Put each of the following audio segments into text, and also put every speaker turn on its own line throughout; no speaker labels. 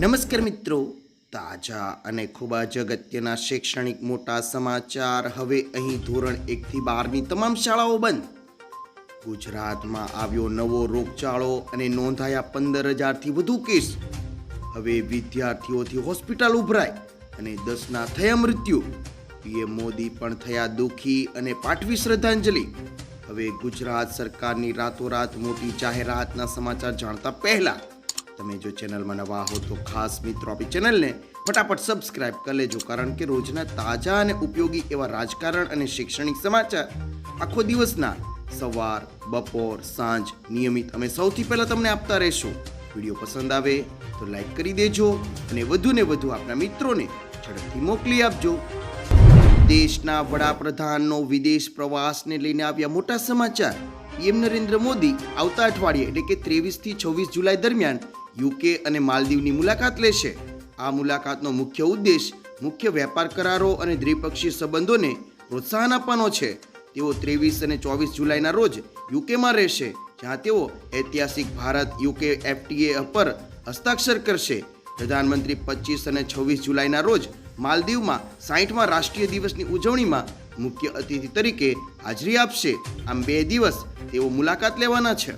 નમસ્કાર મિત્રો. તાજા અને ખૂબ જ અગત્યના શૈક્ષણિક મોટા સમાચાર. હવે અહીં ધોરણ એકથી બારની તમામ શાળાઓ બંધ. ગુજરાતમાં આવ્યો નવો રોગચાળો અને નોંધાયા પંદર હજારથી વધુ કેસ. હવે વિદ્યાર્થીઓથી હોસ્પિટલ ઉભરાય અને દસના થયા મૃત્યુ. પીએમ મોદી પણ થયા દુઃખી અને પાઠવી શ્રદ્ધાંજલિ. હવે ગુજરાત સરકારની રાતોરાત મોટી જાહેરાતના સમાચાર જાણતા પહેલા તમે જો ચેનલમાં નવા હો તો ખાસ મિત્રો આપણી ચેનલને ફટાફટ સબસ્ક્રાઇબ કરી લેજો, કારણ કે રોજના તાજા અને ઉપયોગી એવા રાજકારણ અને શૈક્ષણિક સમાચાર આખો દિવસના સવાર, બપોર, સાંજ નિયમિત અમે સૌથી પહેલા તમને આપતા રહેશું. વીડિયો પસંદ આવે તો લાઈક કરી દેજો અને વધુને વધુ આપણા મિત્રોને ઝડપથી મોકલી આપજો. દેશના વડાપ્રધાનનો વિદેશ પ્રવાસને લઈને આવ્યા મોટા સમાચાર પીએમ નરેન્દ્ર મોદી આવતા અઠવાડિયે એટલે કે ત્રેવીસથી છવ્વીસ જુલાઈ દરમિયાન યુકે અને માલદીવની મુલાકાત લેશે. આ મુલાકાતનો મુખ્ય ઉદ્દેશ મુખ્ય વેપાર કરારો અને દ્વિપક્ષીય સંબંધોને પ્રોત્સાહન આપવાનો છે. તેઓ ત્રેવીસ અને ચોવીસ જુલાઈના રોજ યુકેમાં રહેશે, જ્યાં તેઓ ઐતિહાસિક ભારત યુકે એફટીએ પર હસ્તાક્ષર કરશે. પ્રધાનમંત્રી પચીસ અને છવ્વીસ જુલાઈના રોજ માલદીવમાં સાહીઠમાં રાષ્ટ્રીય દિવસની ઉજવણીમાં મુખ્ય અતિથિ તરીકે હાજરી આપશે. આમ બે દિવસ તેઓ મુલાકાત લેવાના છે.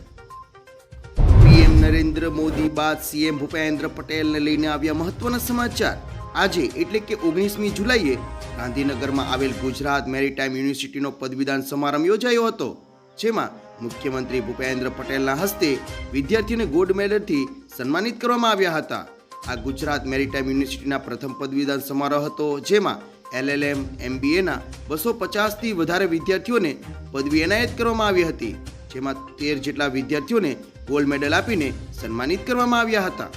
નરેન્દ્ર મોદી બાદ સીએમ ભૂપેન્દ્ર પટેલને લઈને આવ્યા મહત્વના સમાચાર. આજે એટલે કે ઓગણીસમી જુલાઈએ ગાંધીનગરમાં આવેલ ગુજરાત મેરીટાઈમ યુનિવર્સિટીનો પદવીદાન સમારંભ યોજાયો હતો, જેમાં મુખ્યમંત્રી ભૂપેન્દ્ર પટેલના હસ્તે વિદ્યાર્થીઓને ગોલ્ડ મેડલથી સન્માનિત કરવામાં આવ્યા હતા. આ ગુજરાત મેરીટાઈમ યુનિવર્સિટીના પ્રથમ પદવીદાન સમારોહ હતો, જેમાં એલએલએમ, એમબીએના બસો પચાસથી વધારે વિદ્યાર્થીઓને પદવી એનાયત કરવામાં આવી હતી, જેમાં તેર જેટલા વિદ્યાર્થીઓને ગોલ્ડ મેડલ આપીને સન્માનિત કરવામાં આવ્યા હતા.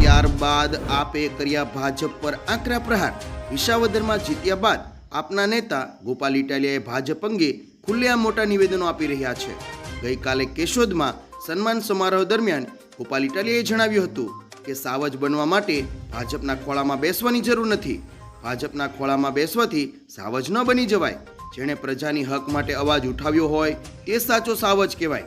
ત્યારબાદ આપે કર્યા ભાજપ પર આકરા પ્રહાર. વિસાવદરમાં જીત્યા બાદ આપના નેતા ગોપાલ ઇટાલિયાએ ભાજપ અંગે ખુલ્લેઆમ મોટા નિવેદનો આપી રહ્યા છે. ગઈકાલે કેશોદમાં સન્માન સમારોહ દરમિયાન ગોપાલ ઇટાલિયાએ જણાવ્યું હતું કે સાવજ બનવા માટે ભાજપના ખોળામાં બેસવાની જરૂર નથી. ભાજપના ખોળામાં બેસવાથી સાવજ ન બની જવાય. જેણે પ્રજાની હક માટે અવાજ ઉઠાવ્યો હોય તે સાચો સાવજ કહેવાય.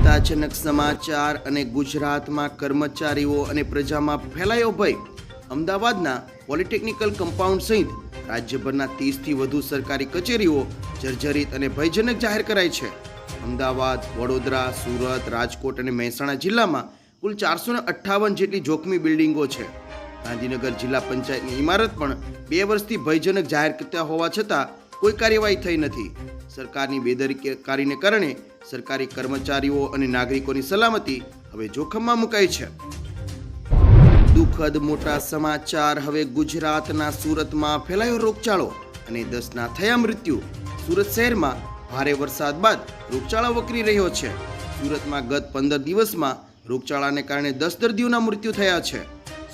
ચિંતાજનક સમાચાર અને ગુજરાતમાં કર્મચારીઓ અને પ્રજામાં ફેલાયો ભય. અમદાવાદના પોલિટેકનિકલ કમ્પાઉન્ડ સહિત રાજ્યભરના ત્રીસથી વધુ સરકારી કચેરીઓ જર્જરિત અને ભયજનક જાહેર કરાઈ છે. અમદાવાદ, વડોદરા, સુરત, રાજકોટ અને મહેસાણા જિલ્લામાં કુલ ચારસો અઠ્ઠાવન જેટલી જોખમી બિલ્ડિંગો છે. ગાંધીનગર જિલ્લા પંચાયતની ઇમારત પણ બે વર્ષથી ભયજનક જાહેર કરતા હોવા છતાં કોઈ કાર્યવાહી થઈ નથી. સરકારની બેદરકારીને કારણે સરકારી કર્મચારીઓ અને નાગરિકોની સલામતી હવે જોખમમાં મુકાઈ છે. દુઃખદ મોટા સમાચાર હવે ગુજરાતના સુરતમાં ફેલાયો રોગચાળો અને દસના થયા મૃત્યુ. સુરત શહેરમાં ભારે વરસાદ બાદ રોગચાળો વકરી રહ્યો છે. સુરતમાં ગત પંદર દિવસમાં રોગચાળાને કારણે દસ દર્દીઓના મૃત્યુ થયા છે.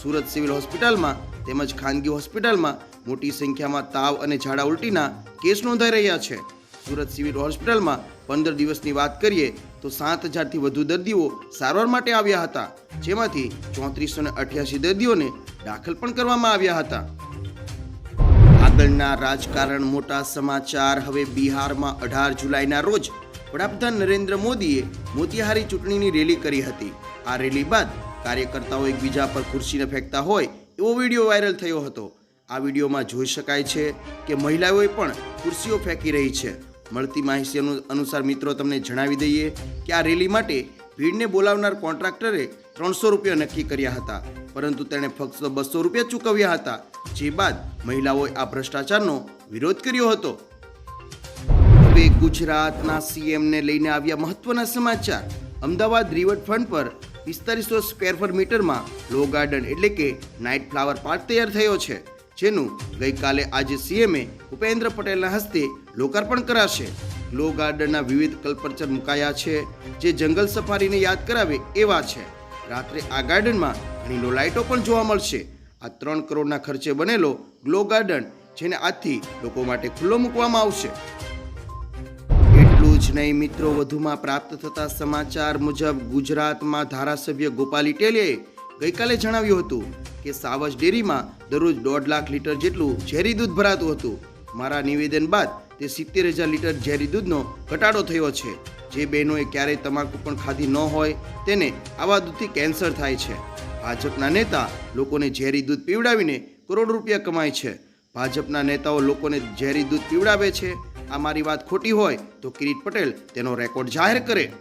સુરત સિવિલ હોસ્પિટલમાં તેમજ ખાનગી હોસ્પિટલમાં મોટી સંખ્યામાં તાવ અને ઝાડા ઉલટીના કેસ નોંધાઈ રહ્યા છે. સુરત સિવિલ હોસ્પિટલમાં પંદર દિવસની વાત કરીએ તો સાત હજારથી વધુ દર્દીઓ સારવાર માટે આવ્યા હતા, જેમાંથી ચોત્રીસો ને અઠ્યાસી દર્દીઓને દાખલ પણ કરવામાં આવ્યા હતા. આગળના રાજકારણ મોટા સમાચાર, હવે બિહારમાં અઢાર જુલાઈના રોજ વડાપ્રધાન નરેન્દ્ર મોદીએ મોતિહારી ચૂંટણીની રેલી કરી હતી. આ રેલી બાદ કાર્યકર્તાઓ એકબીજા પર ખુરશીને ફેંકતા હોય એવો વીડિયો વાયરલ થયો હતો. આ વિડીયોમાં જોઈ શકાય છે કે મહિલાઓએ પણ ખુરશીઓ ફેંકી રહી છે. મળતી માહિતી અનુ- અનુસાર મિત્રો, તમને જણાવી દઈએ કે આ રેલી માટે ભીડને બોલાવનાર કોન્ટ્રાક્ટરે ત્રણસો રૂપિયા નક્કી કર્યા હતા. પરંતુ તેણે ફક્ત બસો રૂપિયા ચૂકવ્યા હતા, જે બાદ મહિલાઓએ આ ભ્રષ્ટાચારનો વિરોધ કર્યો હતો. હવે ગુજરાતના સીએમને લઈને આવ્યા મહત્વના સમાચાર. અમદાવાદ રિવરફ્રન્ટ પર પિસ્તાલીસો સ્ક્વેર ફર મીટરમાં લો ગાર્ડન એટલે કે નાઇટ ફ્લાવર પાર્ક તૈયાર થયો છે. જેનું ગઈકાલે આજે સીએમએ ઉપેન્દ્ર પટેલના હસ્તે લોકાર્પણ કરાશે. ગ્લો ગાર્ડનના વિવિધ કલ્પરચર મુકાયા છે, જે જંગલ સફારીને યાદ કરાવે એવા છે. રાત્રે આ ગાર્ડનમાં ઘણી લો લાઇટો પણ જોવા મળશે. આ ત્રણ કરોડના ખર્ચે બનેલો ગ્લો ગાર્ડન જેને આજથી લોકો માટે ખુલ્લો મૂકવામાં આવશે. એટલું જ નહીં મિત્રો, વધુમાં પ્રાપ્ત થતા સમાચાર મુજબ ગુજરાતમાં ધારાસભ્ય ગોપાલ ઇટેલિયાએ ગઈકાલે જણાવ્યું હતું કે સાવજ ડેરીમાં દરરોજ દોઢ લાખ લીટર જેટલું ઝેરી દૂધ ભરાતું હતું. મારા નિવેદન બાદ તે સિત્તેર હજાર લીટર ઝેરી દૂધનો ઘટાડો થયો છે. જે બહેનોએ ક્યારેય તમાકુ પણ ખાધી ન હોય તેને આવા દૂધથી કેન્સર થાય છે. ભાજપના નેતા લોકોને ઝેરી દૂધ પીવડાવીને કરોડ રૂપિયા કમાય છે. ભાજપના નેતાઓ લોકોને ઝેરી દૂધ પીવડાવે છે. આ મારી વાત ખોટી હોય તો કિરીટ પટેલ તેનો રેકોર્ડ જાહેર કરે.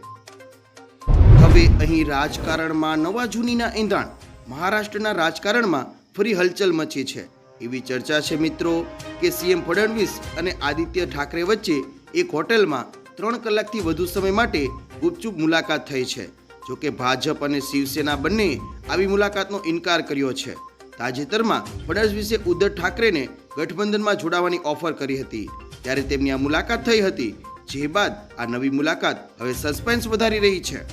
હવે અહીં રાજકારણમાં નવા જૂનીના એંધાણ. મહારાષ્ટ્રના રાજકારણમાં ફરી હલચલ મચી છે. એવી ચર્ચા છે મિત્રો કે સીએમ ફડણવીસ અને આદિત્ય ઠાકરે વચ્ચે એક હોટેલમાં ત્રણ કલાકથી વધુ સમય માટે ગુપચુપ મુલાકાત થઈ છે. જોકે ભાજપ અને શિવસેના બંને આવી મુલાકાતનો ઇનકાર કર્યો છે. તાજેતરમાં ફડણવીસે ઉદ્ધવ ઠાકરેને ગઠબંધનમાં જોડાવાની ઓફર કરી હતી. ત્યારે તેમની આ મુલાકાત થઈ હતી. જે બાદ આ નવી મુલાકાત હવે સસ્પેન્સ વધારી રહી છે.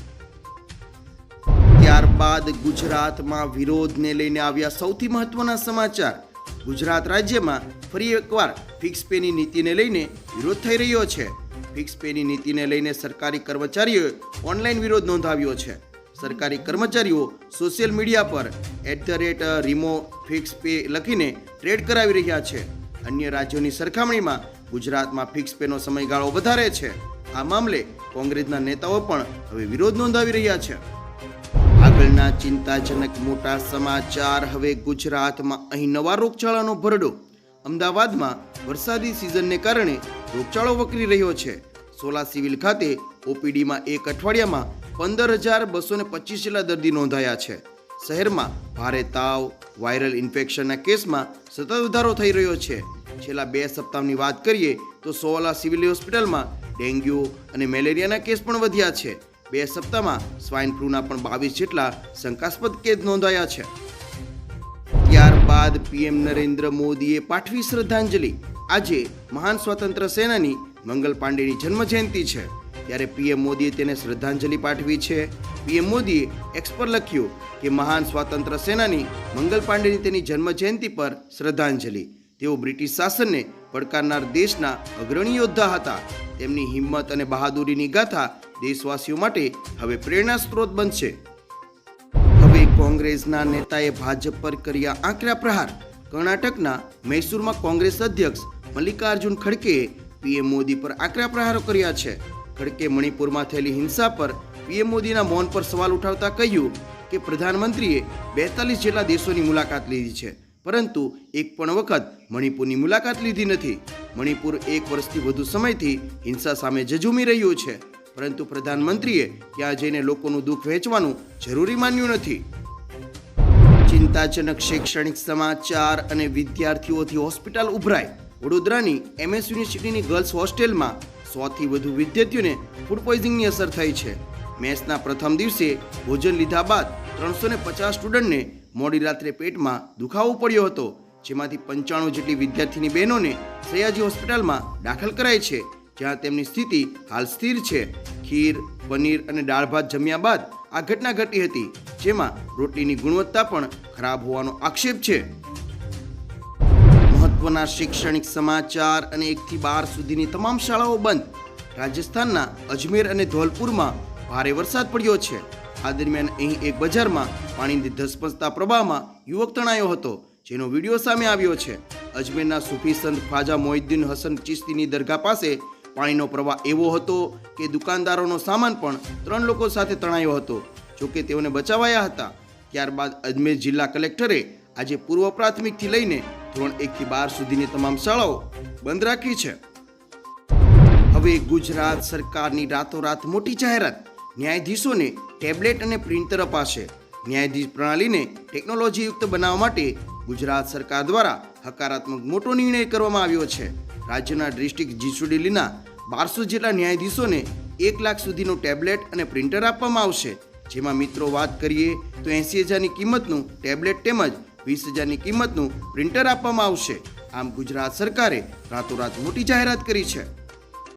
ત્યારબાદ ગુજરાતમાં વિરોધને લઈને આવ્યા સૌથી મહત્વના સમાચાર. ગુજરાત રાજ્યમાં ફરી એકવાર ફિક્સ પેની નીતિને લઈને વિરોધ થઈ રહ્યો છે. ફિક્સ પેની નીતિને લઈને સરકારી કર્મચારીઓએ ઓનલાઈન વિરોધ નોંધાવ્યો છે. સરકારી કર્મચારીઓ સોશિયલ મીડિયા પર એટ ધ રેટ રીમો ફિક્સ પે લખીને ટ્રેડ કરાવી રહ્યા છે. અન્ય રાજ્યોની સરખામણીમાં ગુજરાતમાં ફિક્સ પેનો સમયગાળો વધારે છે. આ મામલે કોંગ્રેસના નેતાઓ પણ હવે વિરોધ નોંધાવી રહ્યા છે. આગળના ચિંતાજનક મોટા સમાચાર. હવે ગુજરાતમાં અહીં નવા રોગચાળાનો ભરડો. અમદાવાદમાં વરસાદી સિઝનને કારણે રોગચાળો વકરી રહ્યો છે. સોલા સિવિલ ખાતે ઓપીડીમાં એક અઠવાડિયામાં પંદર હજાર બસો ને પચીસ જેટલા દર્દી નોંધાયા છે. શહેરમાં ભારે તાવ, વાયરલ ઇન્ફેક્શનના કેસમાં સતત વધારો થઈ રહ્યો છે. છેલ્લા બે સપ્તાહની વાત કરીએ તો સોલા સિવિલ હોસ્પિટલમાં ડેન્ગ્યુ અને મેલેરિયાના કેસ પણ વધ્યા છે. બે સપ્તાહમાં સ્વાઇન ફ્લૂના પણ બાવીસ જેટલા શંકાસ્પદ કેસ નોંધાયા છે. ત્યારબાદ પીએમ નરેન્દ્ર મોદીએ પાઠવી શ્રદ્ધાંજલિ. આજે મહાન સ્વાતંત્ર્ય સેનાની મંગલ પાંડેની જન્મજયંતિ છે. ત્યારે પીએમ મોદીએ તેને શ્રદ્ધાંજલિ પાઠવી છે. પીએમ મોદીએ એક્સ પર લખ્યું કે મહાન સ્વાતંત્ર્ય સેનાની મંગલ પાંડેની તેની જન્મજયંતિ પર શ્રદ્ધાંજલિ. તેઓ બ્રિટિશ શાસનને પડકારનાર દેશના અગ્રણી યોદ્ધા હતા. તેમની હિંમત અને બહાદુરીની ગાથા દેશવાસીઓ માટે હવે પ્રેરણા સ્ત્રોત બનશે. હવે કોંગ્રેસના નેતાએ ભાજપ પર કર્યા આકરા પ્રહાર. કર્ણાટકના મૈસૂરમાં કોંગ્રેસ અધ્યક્ષ મલ્લિકાર્જુન ખડકેએ પીએમ મોદી પર આકરા પ્રહારો કર્યા છે. ખડકે મણિપુરમાં થયેલી હિંસા પર પીએમ મોદીના મૌન પર સવાલ ઉઠાવતા કહ્યું કે પ્રધાનમંત્રીએ બેતાલીસ જેટલા દેશોની મુલાકાત લીધી છે. પરંતુ એક પણ વખત મણિપુરની મુલાકાત લીધી નથી. મણિપુર એક વર્ષથી વધુ સમયથી હિંસા સામે ઝઝૂમી રહ્યું છે. પરંતુ પ્રધાનમંત્રીએ ત્યાં જઈને લોકોનું દુઃખ વહેંચવાનું જરૂરી માન્યું નથી. ચિંતાજનક શૈક્ષણિક સમાચાર અને વિદ્યાર્થીઓથી હોસ્પિટલ ઉભરાય. વડોદરાની એમએસ યુનિવર્સિટીની ગર્લ્સ હોસ્ટેલમાં સોથી વધુ વિદ્યાર્થીઓને ફૂડ પોઈઝિંગની અસર થઈ છે. મેચના પ્રથમ દિવસે ભોજન લીધા બાદ ત્રણસો ને પચાસ સ્ટુડન્ટને મોડી રાત્રે પેટમાં દુખાવો પડ્યો હતો, જેમાંથી પંચાણું જેટલી વિદ્યાર્થીની બહેનોને સયાજી હોસ્પિટલમાં દાખલ કરાઈ છે, જ્યાં તેમની સ્થિતિ હાલ સ્થિર છે. ખીર, પનીર અને દાળ ભાત જમ્યા બાદ આ ઘટના ઘટી હતી, જેમાં રોટલીની ગુણવત્તા પણ ખરાબ હોવાનો આક્ષેપ છે. મહત્વના શૈક્ષણિક સમાચાર અને એકથી બાર સુધીની તમામ શાળાઓ બંધ. રાજસ્થાનના અજમેર અને ધોલપુરમાં ભારે વરસાદ પડ્યો છે. આ દરમિયાન અહીં એક બજારમાં પાણીની ધસપસતા પ્રવાહમાં યુવક તણાયો હતો, જેનો વીડિયો સામે આવ્યો છે. અજમેરના સુફી સંત ખ્વાજા મોહિદ્દીન હસન ચિશ્તીની દરગાહ પાસે પાણીનો પ્રવાહ એવો હતો કે દુકાનદારોનો સામાન પણ ત્રણ લોકો સાથે તણાયો હતો. જોકે તેઓને બચાવાયા હતા. ત્યારબાદ અજમેર જિલ્લા કલેક્ટરે આજે પૂર્વ પ્રાથમિકથી લઈને ધોરણ એકથી બાર સુધીની તમામ શાળાઓ બંધ રાખી છે. હવે ગુજરાત સરકારની રાતોરાત મોટી જાહેરાત ન્યાયાધીશોને ટેબ્લેટ અને પ્રિન્ટર અપાશે. ન્યાયાધીશ પ્રણાલીને ટેકનોલોજીયુક્ત બનાવવા માટે ગુજરાત સરકાર દ્વારા હકારાત્મક મોટો નિર્ણય કરવામાં આવ્યો છે. રાજ્યના ડિસ્ટ્રિક્ટ જીસુડીલીના બારસો જેટલા ન્યાયાધીશોને એક લાખ સુધીનું ટેબ્લેટ અને પ્રિન્ટર આપવામાં આવશે. જેમાં મિત્રો વાત કરીએ તો એંસી હજારની કિંમતનું ટેબ્લેટ તેમજ વીસ હજારની કિંમતનું પ્રિન્ટર આપવામાં આવશે. આમ ગુજરાત સરકારે રાતોરાત મોટી જાહેરાત કરી છે.